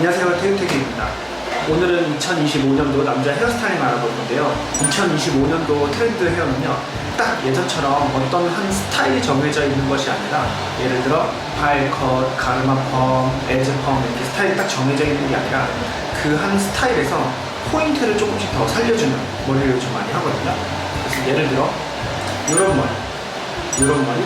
안녕하세요. 태유태기입니다. 오늘은 2025년도 남자 헤어스타일링 알아볼 건데요. 2025년도 트렌드 헤어는요 딱 예전처럼 어떤 한 스타일이 정해져 있는 것이 아니라 예를 들어 파일컷, 가르마 펌, 에즈 펌 이렇게 스타일이 딱 정해져 있는 게 아니라 그 한 스타일에서 포인트를 조금씩 더 살려주는 머리를 좀 많이 하거든요. 그래서 예를 들어 이런 머리 이런 머리,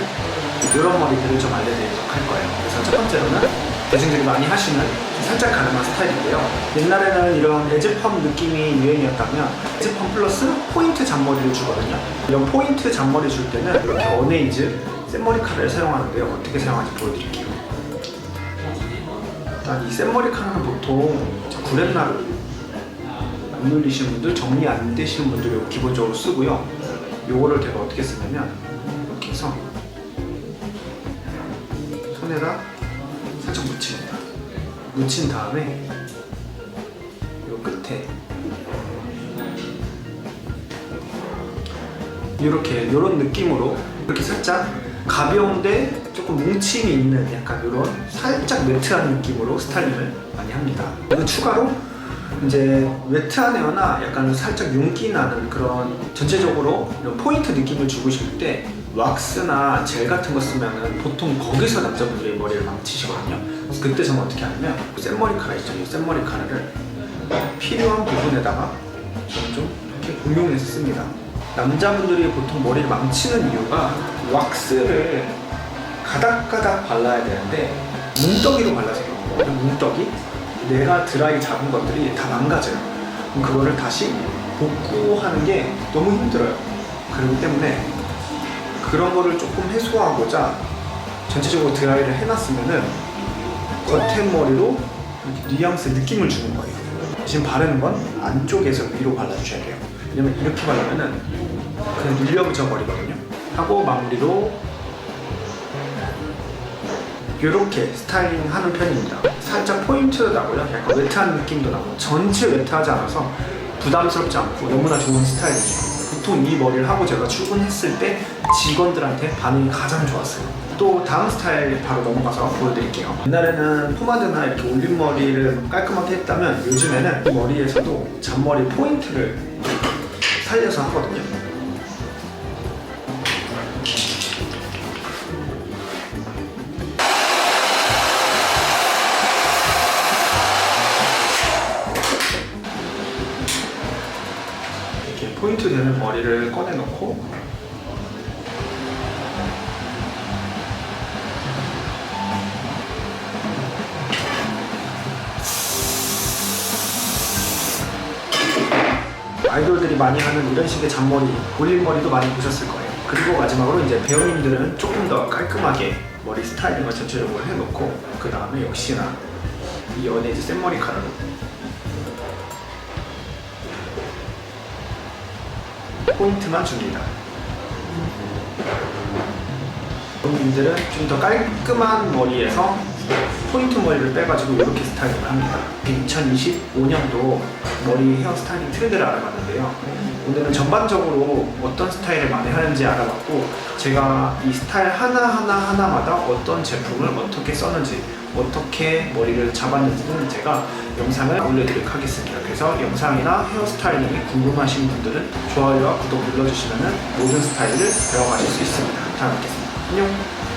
이런 머리들을 좀 알려드리도록 할 거예요. 그래서 첫 번째로는 대중들이 많이 하시는 살짝 가름한 스타일인데요. 옛날에는 이런 에즈펌 느낌이 유행이었다면 에즈펌 플러스 포인트 잔머리를 주거든요. 이런 포인트 잔머리 줄 때는 이렇게 어네이즈 셋머리 카를 사용하는데요. 어떻게 사용하는지 보여드릴게요. 일단 이 셋머리 카는 보통 구렛나루 안 눌리시는 분들, 정리 안 되시는 분들이 기본적으로 쓰고요. 요거를 제가 어떻게 쓰냐면 이렇게 해서 손에다 살짝 묻힙니다. 묻힌 다음에 요 끝에 이렇게 이런 느낌으로 이렇게 살짝 가벼운데 조금 뭉침이 있는 약간 이런 살짝 매트한 느낌으로 스타일링을 많이 합니다. 그리고 추가로 이제 웨트한 에어나 약간 살짝 윤기 나는 그런 전체적으로 이런 포인트 느낌을 주고 싶을 때 왁스나 젤 같은 거 쓰면은 보통 거기서 남자분들이 머리를 망치시거든요. 그래서 그때 저는 어떻게 하냐면 셋머리 카라 있죠. 이 셋머리 카라를 필요한 부분에다가 좀 이렇게 응용해서 씁니다. 남자분들이 보통 머리를 망치는 이유가 왁스를 가닥가닥 발라야 되는데 뭉떡이로 발라서 그런 거예요. 뭉떡이 내가 드라이 잡은 것들이 다 망가져요. 그럼 그거를 다시 복구하는 게 너무 힘들어요. 그렇기 때문에 그런 거를 조금 해소하고자 전체적으로 드라이를 해놨으면은 겉에머리로 이렇게 뉘앙스 느낌을 주는 거예요. 지금 바르는 건 안쪽에서 위로 발라주셔야 돼요. 왜냐면 이렇게 바르면은 그냥 눌려붙어 버리거든요. 하고 마무리로 이렇게 스타일링 하는 편입니다. 살짝 포인트도 나고요. 약간 웨트한 느낌도 나고 전체 웨트하지 않아서 부담스럽지 않고 너무나 좋은 스타일이죠. 보통 이 머리를 하고 제가 출근했을 때 직원들한테 반응이 가장 좋았어요. 또 다음 스타일 바로 넘어가서 보여드릴게요. 옛날에는 포마드나 이렇게 올림머리를 깔끔하게 했다면 요즘에는 이 머리에서도 잔머리 포인트를 살려서 하거든요. 포인트 되는 머리를 꺼내놓고 아이돌들이 많이 하는 이런 식의 잔머리, 올림머리도 많이 보셨을 거예요. 그리고 마지막으로 이제 배우님들은 조금 더 깔끔하게 머리 스타일링을 전체적으로 해놓고 그 다음에 역시나 이 연예즈 셋머리 카라로 포인트만 줍니다. 분들은 좀 더 깔끔한 머리에서 포인트 머리를 빼가지고 이렇게 스타일링을 합니다. 2025년도 머리 헤어 스타일링 트렌드를 알아봤는데요. 오늘은 전반적으로 어떤 스타일을 많이 하는지 알아봤고 제가 이 스타일 하나하나 하나마다 어떤 제품을 어떻게 썼는지 어떻게 머리를 잡았는지는 제가 영상을 올려드리도록 하겠습니다. 그래서 영상이나 헤어 스타일링이 궁금하신 분들은 좋아요와 구독 눌러주시면 모든 스타일을 배워가실 수 있습니다. 다음에 뵙겠습니다. 안녕!